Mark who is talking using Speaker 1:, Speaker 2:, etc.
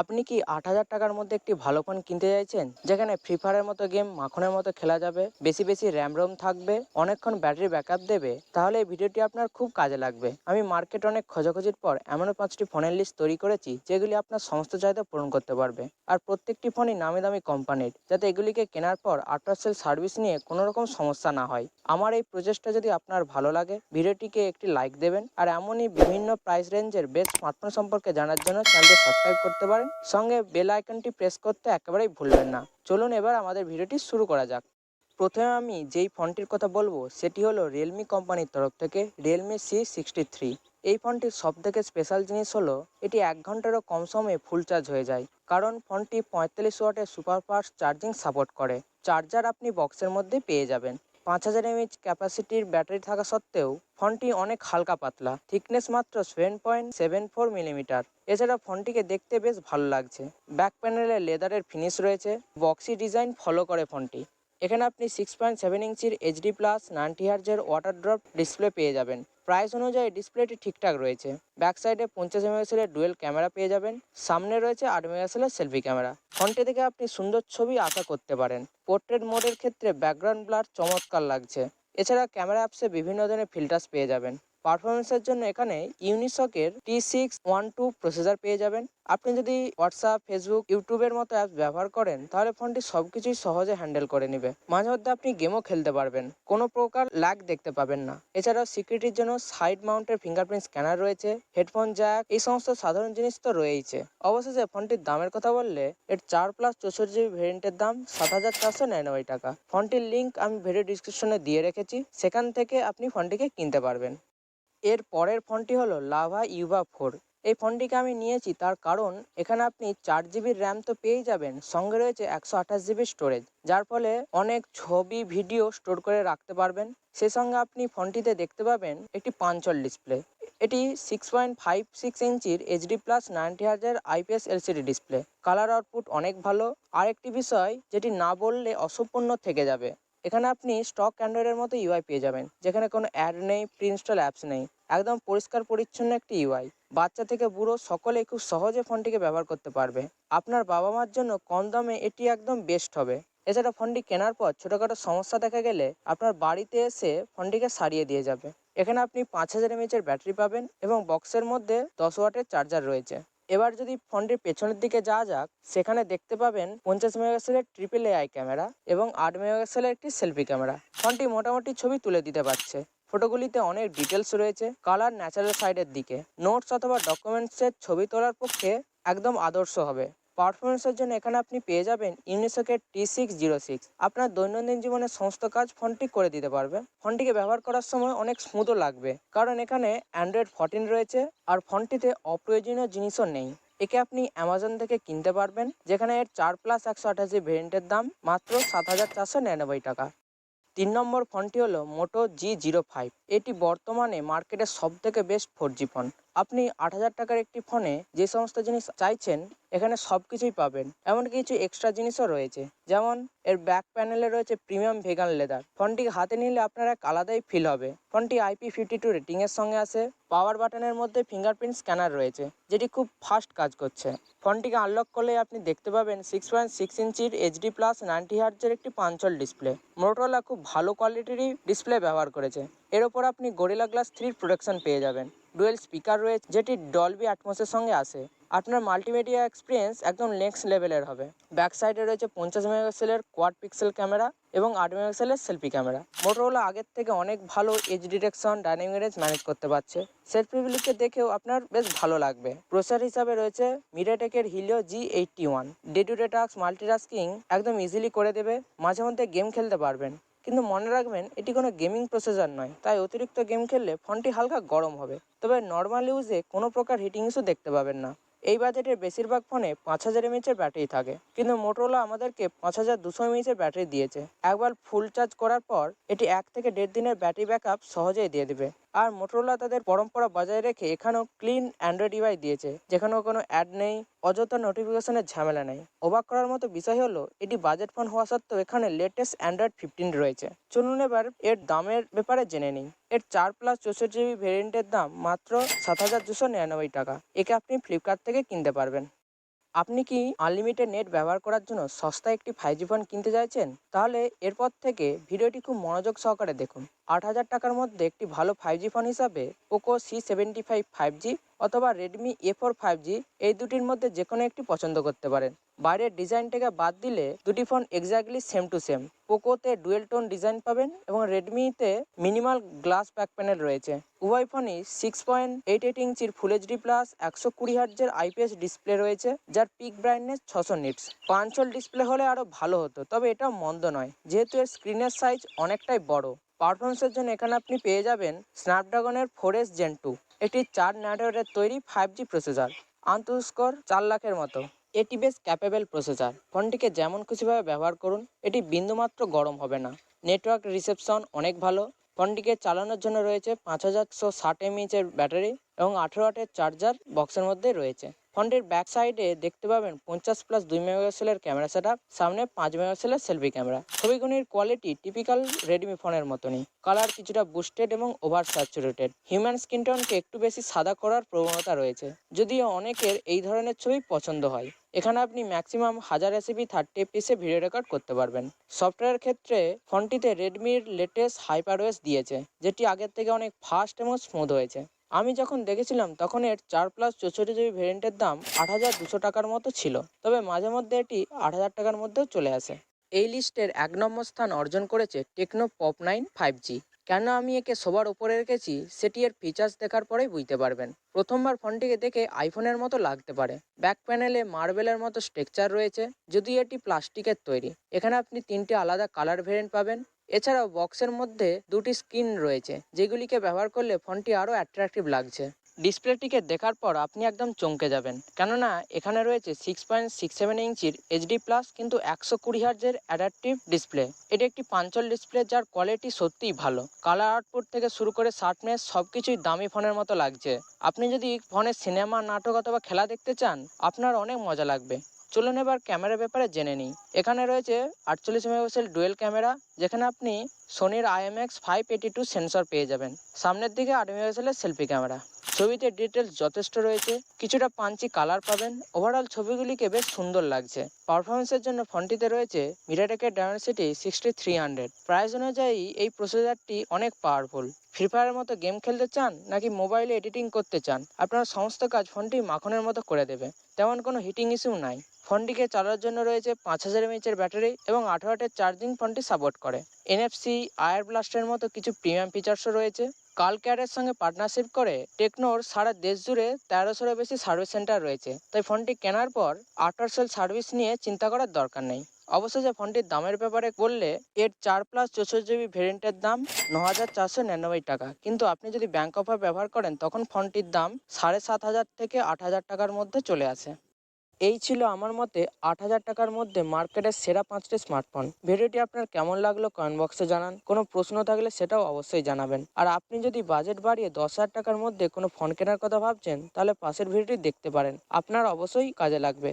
Speaker 1: আপনি কি আট হাজার টাকার মধ্যে একটি ভালো ফোন কিনতে চাইছেন? যেখানে ফ্রি ফায়ারের মতো গেম মাখনের মতো খেলা যাবে, বেশি বেশি র্যাম রোম থাকবে, অনেকক্ষণ ব্যাটারি ব্যাকআপ দেবে, তাহলে এই ভিডিওটি আপনার খুব কাজে লাগবে। আমি মার্কেট অনেক খোঁজাখুঁজির পর এমনও পাঁচটি ফোনের লিস্ট তৈরি করেছি, যেগুলি আপনার সমস্ত চাহিদা পূরণ করতে পারবে। আর প্রত্যেকটি ফোনই নামি দামি কোম্পানির যাতে এগুলিকে কেনার পর আফটার সেল সার্ভিস নিয়ে কোনো রকম সমস্যা না হয়। আমার এই প্রচেষ্টা যদি আপনার ভালো লাগে, ভিডিওটিকে একটি লাইক দেবেন, আর এমনই বিভিন্ন প্রাইস রেঞ্জের বেস্ট স্মার্টফোন সম্পর্কে জানার জন্য চ্যানেলটি সাবস্ক্রাইব করতে পারেন। সঙ্গে বেল আইকনটি প্রেস করতে একেবারেই ভুলবেন না। চলুন এবার আমাদের ভিডিওটি শুরু করা যাক। প্রথমে আমি যেই ফোনটির কথা বলব, সেটি হলো রিয়েলমি কোম্পানির তরফ থেকে রিয়েলমি সি সিক্সটি থ্রি এই ফোনটির সব থেকে স্পেশাল জিনিস হলো, এটি এক ঘন্টারও কম সময়ে ফুল চার্জ হয়ে যায়, কারণ ফোনটি পঁয়তাল্লিশ ওয়াটের সুপারফাস্ট চার্জিং সাপোর্ট করে। চার্জার আপনি বক্সের মধ্যে পেয়ে যাবেন। পাঁচ হাজার এমএইচ ক্যাপাসিটির ব্যাটারি থাকা সত্ত্বেও ফোনটি অনেক হালকা পাতলা। থিকনেস মাত্র seven point seven four millimetre এছাড়া ফোনটিকে দেখতে বেশ ভালো লাগছে। ব্যাক প্যানেলে লেদারের ফিনিশ রয়েছে। বক্সি ডিজাইন ফলো করে ফোনটি। এখানে আপনি সিক্স পয়েন্ট সেভেন ইঞ্চির এইচডি প্লাস নাইনটি হার্জের ওয়াটার ড্রপ ডিসপ্লে পেয়ে যাবেন। প্রাইস অনুযায়ী ডিসপ্লেটি ঠিকঠাক রয়েছে। ব্যাক সাইডে পঞ্চাশ মেগাপিক্সেলের ডুয়েল ক্যামেরা পেয়ে যাবেন। সামনে রয়েছে আট মেগাপিক্সেলের সেলফি ক্যামেরা ফোনটি থেকে আপনি সুন্দর ছবি আশা করতে পারেন। পোর্ট্রেট মোডের ক্ষেত্রে ব্যাকগ্রাউন্ড ব্লার চমৎকার লাগছে। এছাড়া ক্যামেরা অ্যাপসে বিভিন্ন ধরনের ফিল্টার্স পেয়ে যাবেন। পারফরমেন্সের জন্য এখানে ইউনিসকের T six one two processor পেয়ে যাবেন। আপনি যদি হোয়াটসঅ্যাপ ফেসবুক ইউটিউবের মতো অ্যাপস ব্যবহার করেন, তাহলে ফোনটি সব কিছুই সহজে হ্যান্ডেল করে নেবে। মাঝে মধ্যে আপনি গেমও খেলতে পারবেন। কোনো প্রকার ল্যাগ দেখতে পাবেন না। এছাড়াও সিকিউরিটির জন্য সাইড মাউন্টের ফিঙ্গারপ্রিন্ট স্ক্যানার রয়েছে হেডফোন জ্যাক এই সমস্ত সাধারণ জিনিস তো রয়েইছে। অবশেষে ফোনটির দামের কথা বললে, এর চার প্লাস চৌষট্টি জিবি ভেরিয়েন্টের দাম সাত হাজার চারশো নিরানব্বই টাকা। ফোনটির লিঙ্ক আমি ভিডিও ডিসক্রিপশনে দিয়ে রেখেছি। সেখান থেকে আপনি ফোনটিকে কিনতে পারবেন। এর পরের ফোনটি হলো লাভা ইউভা ফোর। এই ফোনটিকে আমি নিয়েছি তার কারণ এখানে আপনি চার জিবির র্যাম তো পেয়েই যাবেন, সঙ্গে রয়েছে একশো আঠাশ জিবি স্টোরেজ, যার ফলে অনেক ছবি, ভিডিও স্টোর করে রাখতে পারবেন। সে সঙ্গে আপনি ফোনটিতে দেখতে পাবেন একটি পাঞ্চল ডিসপ্লে। এটি সিক্স পয়েন্ট ফাইভ সিক্স ইঞ্চির এইচডি প্লাস নাইনটি হাজার IPS LCD display. Colour output অনেক ভালো। আরেকটি বিষয়, যেটি না বললে অসম্পূর্ণ থেকে যাবে। এখানে আপনি স্টক অ্যান্ড্রয়েডের মতো ইউআই পেয়ে যাবেন, যেখানে কোনো অ্যাড নেই প্রি ইনস্টল অ্যাপস নেই, একদম পরিষ্কার পরিচ্ছন্ন একটি ইউআই বাচ্চা থেকে বুড়ো সকলেই খুব সহজে ফোনটিকে ব্যবহার করতে পারবে। আপনার বাবা মার জন্য কম দামে এটি একদম বেস্ট হবে। এছাড়া ফোনটি কেনার পর ছোটোখাটো সমস্যা দেখা গেলে আপনার বাড়িতে এসে ফোনটিকে সারিয়ে দিয়ে যাবে। এখানে আপনি পাঁচ হাজার এমএচের ব্যাটারি পাবেন এবং বক্সের মধ্যে দশ ওয়াটের চার্জার রয়েছে। এবার যদি ফোনটির পেছনের দিকে যাওয়া যাক, সেখানে দেখতে পাবেন পঞ্চাশ মেগাপিক্সেলের ট্রিপল এআই ক্যামেরা এবং আট মেগাপিক্সেলের একটি সেলফি ক্যামেরা ফোনটি মোটামুটি ছবি তুলে দিতে পারছে। ফটোগুলিতে অনেক ডিটেলস রয়েছে কালার ন্যাচারাল সাইডের দিকে। নোটস অথবা ডকুমেন্টসের ছবি তোলার পক্ষে একদম আদর্শ হবে। পারফরমেন্সের জন্য এখানে আপনি পেয়ে যাবেন ইউনিসকের টি সিক্স জিরো সিক্স আপনার দৈনন্দিন জীবনের সমস্ত কাজ ফোনটি করে দিতে পারবে। ফোনটিকে ব্যবহার করার সময় অনেক স্মুথও লাগবে। কারণ এখানে অ্যান্ড্রয়েড ফোরটিন রয়েছে আর ফোনটিতে অপ্রয়োজনীয় জিনিসও নেই। একে আপনি অ্যামাজন থেকে কিনতে পারবেন, যেখানে এর চার প্লাস একশো আঠাশি ভেরিয়েন্টের দাম মাত্র সাত হাজার চারশো নিরানব্বই টাকা। তিন নম্বর ফোনটি হলো মোটো জি জিরো ফাইভ এটি বর্তমানে মার্কেটের সব থেকে বেস্ট ফোর জি ফোন আপনি আট হাজার টাকার একটি ফোনে যে সমস্ত জিনিস চাইছেন, এখানে সব কিছুই পাবেন। এমন কিছু এক্সট্রা জিনিসও রয়েছে। যেমন, এর ব্যাক প্যানেলে রয়েছে প্রিমিয়াম ভেগান লেদার ফোনটি হাতে নিলে আপনার এক আলাদাই ফিল হবে। ফোনটি আইপি ফিফটি টু রেটিংয়ের সঙ্গে আসে পাওয়ার বাটনের মধ্যে ফিঙ্গারপ্রিন্ট স্ক্যানার রয়েছে, যেটি খুব ফাস্ট কাজ করছে। ফোনটিকে আনলক করলে আপনি দেখতে পাবেন সিক্স পয়েন্ট সিক্স ইঞ্চির এইচডি প্লাস নাইনটি হার্জের একটি পাঞ্চল ডিসপ্লে মোটোলা খুব ভালো কোয়ালিটিরই ডিসপ্লে ব্যবহার করেছে। এর ওপর আপনি গরিলা গ্লাস থ্রির প্রোটেকশন পেয়ে যাবেন। ডুয়েল স্পিকার রয়েছে, যেটি ডলবি অ্যাটমসের সঙ্গে আসে আপনার মাল্টিমিডিয়া এক্সপিরিয়েন্স একদম নেক্সট লেভেলের হবে। ব্যাক সাইডে রয়েছে পঞ্চাশ মেগাপিক্সেলের কোয়াড পিক্সেল ক্যামেরা এবং আট মেগাপিক্সেলের সেলফি ক্যামেরা মোটোরোলা আগের থেকে অনেক ভালো edge detection dynamic range manage করতে পারছে। সেলফিগুলিকে দেখেও আপনার বেশ ভালো লাগবে। প্রসেসর হিসাবে রয়েছে মিডিয়াটেকের Helio G eighty one day to day task multitasking একদম ইজিলি করে দেবে। মাঝে মধ্যে গেম খেলতে পারবেন। কিন্তু মনে রাখবেন, এটি কোনো গেমিং প্রসেসর নয়। তাই অতিরিক্ত গেম খেললে ফোনটি হালকা গরম হবে। তবে নর্মাল ইউজে কোনো প্রকার হিটিং ইস্যু দেখতে পাবেন না। এই বাজেটের বেশিরভাগ ফোনে পাঁচ হাজার এমএচের ব্যাটারি থাকে। কিন্তু মোটোরোলা আমাদেরকে পাঁচ হাজার দুশো এমএচের ব্যাটারি দিয়েছে। একবার ফুল চার্জ করার পর, এটি এক থেকে দেড় দিনের ব্যাটারি ব্যাকআপ সহজেই দিয়ে দেবে। আর মোটোরোলা তাদের পরম্পরা বজায় রেখে এখানেও ক্লিন অ্যান্ড্রয়েড ডিভাইস দিয়েছে, যেখানেও কোনো অ্যাড নেই, অযথা নোটিফিকেশনের ঝামেলা নেই। অবাক করার মতো বিষয় হলো, এটি বাজেট ফোন হওয়া সত্ত্বেও এখানে লেটেস্ট অ্যান্ড্রয়েড ফিফটিন রয়েছে। চলুন এবার এর দামের ব্যাপারে জেনে নিই। এর চার প্লাস চৌষট্টি জিবি ভেরিয়েন্টের দাম মাত্র সাত হাজার দুশো নিরানব্বই টাকা। একে আপনি ফ্লিপকার্ট থেকে কিনতে পারবেন। আপনি কি আনলিমিটেড নেট ব্যবহার করার জন্য সস্তা একটি ফাইভ জি ফোন কিনতে চাইছেন? তাহলে এরপর থেকে ভিডিওটি খুব মনোযোগ সহকারে দেখুন। আট হাজার টাকার মধ্যে একটি ভালো ফাইভ জি ফোন হিসাবে Poco C seventy five five G অথবা Redmi A four five G এই দুটির মধ্যে যে কোনো একটি পছন্দ করতে পারেন। বাইরের ডিজাইনটাকে বাদ দিলে দুটি phone exactly same to same পোকোতে dual tone design পাবেন এবং রেডমিতে মিনিমাল গ্লাস ব্যাক প্যানেল রয়েছে। উভয় ফোনই সিক্স পয়েন্ট এইট এইট ইঞ্চির ফুল এইচডি প্লাস একশো কুড়ি হার্জের আইপিএস ডিসপ্লে রয়েছে, যার পিক ব্রাইটনেস ছশো নিটস পাঁচল ডিসপ্লে হলে আরও ভালো হতো, তবে এটাও মন্দ নয়, যেহেতু এর স্ক্রিনের সাইজ অনেকটাই বড়। পারফরমেন্সের জন্য এখানে আপনি পেয়ে যাবেন স্ন্যাপড্রাগনের ফোর এস জেন টু একটি চার নেটওয়ার্কের তৈরি ফাইভ জি প্রসেসর আন্তঃস্কর চার লাখের মতো। এটি বেশ ক্যাপেবেল প্রসেসর ফোনটিকে যেমন খুশিভাবে ব্যবহার করুন, এটি বিন্দুমাত্র গরম হবে না। নেটওয়ার্ক রিসেপশন অনেক ভালো। ফোনটিকে চালানোর জন্য রয়েছে পাঁচ হাজার একশো ষাট এমএইচের ব্যাটারি এবং আঠেরো ওয়াটের চার্জার বক্সের মধ্যে রয়েছে। ফোনটির ব্যাক সাইডে দেখতে পাবেন পঞ্চাশ প্লাস দুই মেগাপিক্সেলের ক্যামেরা সেট সামনে পাঁচ মেগাপিক্সেলের সেলফি ক্যামেরা ছবিগুলির কোয়ালিটি টিপিক্যাল রেডমি ফোনের মতনই। কালার কিছুটা বুস্টেড এবং ওভার স্যাচুরেটেড হিউম্যান স্কিন টোনকে একটু বেশি সাদা করার প্রবণতা রয়েছে। যদিও অনেকের এই ধরনের ছবি পছন্দ হয়। এখানে আপনি ম্যাক্সিমাম হাজার এসিবি থার্টি এপিসে ভিডিও রেকর্ড করতে পারবেন। সফটওয়্যার ক্ষেত্রে ফোনটিতে রেডমির লেটেস্ট হাইপারওয়েস দিয়েছে, যেটি আগের থেকে অনেক ফাস্ট এবং স্মুথ হয়েছে। আমি যখন দেখেছিলাম, তখন এর চার প্লাস চৌষট্টি জিবি ভেরিয়েন্টের দাম আট হাজার দুশো টাকার মতো ছিল। তবে মাঝে মধ্যে এটি আট হাজার টাকার মধ্যেও চলে আসে। এই লিস্টের এক নম্বর স্থান অর্জন করেছে Tecno Pop nine five G কেন আমি একে সবার উপরে রেখেছি, সেটি এর ফিচার্স দেখার পরেই বুঝতে পারবেন। প্রথমবার ফোনটিকে দেখে আইফোনের মতো লাগতে পারে। ব্যাক প্যানেলে মার্বেলের মতো স্ট্রাকচার রয়েছে, যদিও এটি প্লাস্টিকের তৈরি। এখানে আপনি তিনটে আলাদা কালার ভেরিয়েন্ট পাবেন। এছাড়াও বক্সের মধ্যে দুটি স্ক্রিন রয়েছে, যেগুলিকে ব্যবহার করলে ফোনটি আরও অ্যাট্রাকটিভ লাগছে। ডিসপ্লেটিকে দেখার পর আপনি একদম চমকে যাবেন, কেননা এখানে রয়েছে সিক্স পয়েন্ট সিক্স সেভেন ইঞ্চির এইচডি প্লাস কিন্তু একশো কুড়ি হার্জের অ্যাডাপটিভ ডিসপ্লে এটি একটি পাঞ্চল ডিসপ্লে যার কোয়ালিটি সত্যিই ভালো। কালার আউটপুট থেকে শুরু করে শার্পনেস সব কিছুই দামি ফোনের মতো লাগছে। আপনি যদি ফোনে সিনেমা, নাটক অথবা খেলা দেখতে চান, আপনার অনেক মজা লাগবে। চলুন এবার ক্যামেরা ব্যাপারে জেনে নিই। এখানে রয়েছে আটচল্লিশ মেগাপিক্সেল ডুয়েল ক্যামেরা, যেখানে আপনি সোনির IMX five eighty two sensor পেয়ে যাবেন। সামনের দিকে আট মেগাপিক্সেলের সেলফি ক্যামেরা ছবিতে ডিটেলস যথেষ্ট রয়েছে, কিছুটা পাঞ্চি কালার পাবেন। ওভারঅল ছবিগুলিকে বেশ সুন্দর লাগছে। পারফরমেন্সের জন্য ফোনটিতে রয়েছে মিরাটেকের Dimensity sixty three hundred price অনুযায়ী এই প্রসেসরটি অনেক পাওয়ারফুল ফ্রি ফায়ারের মতো গেম খেলতে চান নাকি মোবাইলে এডিটিং করতে চান, আপনার সমস্ত কাজ ফোনটি মাখনের মতো করে দেবে। তেমন কোনো হিটিং ইস্যু নাই। ফোনটিকে চালানোর জন্য রয়েছে পাঁচ হাজার এমএইচের ব্যাটারি এবং আঠারো ওয়াটের চার্জিং ফোনটি সাপোর্ট করে। এনএফসি আয়ার ব্লাস্টের মতো কিছু প্রিমিয়াম ফিচার্সও রয়েছে। কাল কেয়ারের সঙ্গে পার্টনারশিপ করে টেকনোর সারা দেশ জুড়ে তেরোশোরও বেশি সার্ভিস সেন্টার রয়েছে। তাই ফোনটি কেনার পর আফটার সেল সার্ভিস নিয়ে চিন্তা করার দরকার নেই। অবশেষে ফোনটির দামের ব্যাপারে বললে, এর চার প্লাস চৌষট্টি জিবি ভেরিয়েন্টের দাম ন হাজার চারশো নিরানব্বই টাকা। কিন্তু আপনি যদি ব্যাঙ্ক অফার ব্যবহার করেন, তখন ফোনটির দাম সাড়ে সাত হাজার থেকে আট হাজার টাকার মধ্যে চলে আসে। এই ছিল আমার মতে আট হাজার টাকার মধ্যে মার্কেটের সেরা পাঁচটি স্মার্টফোন ভিডিওটি আপনার কেমন লাগল কমেন্ট বক্সে জানান। কোনো প্রশ্ন থাকলে সেটাও অবশ্যই জানাবেন। আর আপনি যদি বাজেট বাড়িয়ে দশ হাজার টাকার মধ্যে কোনো ফোন কেনার কথা ভাবছেন, তাহলে পাশের ভিডিওটি দেখতে পারেন। আপনার অবশ্যই কাজে লাগবে।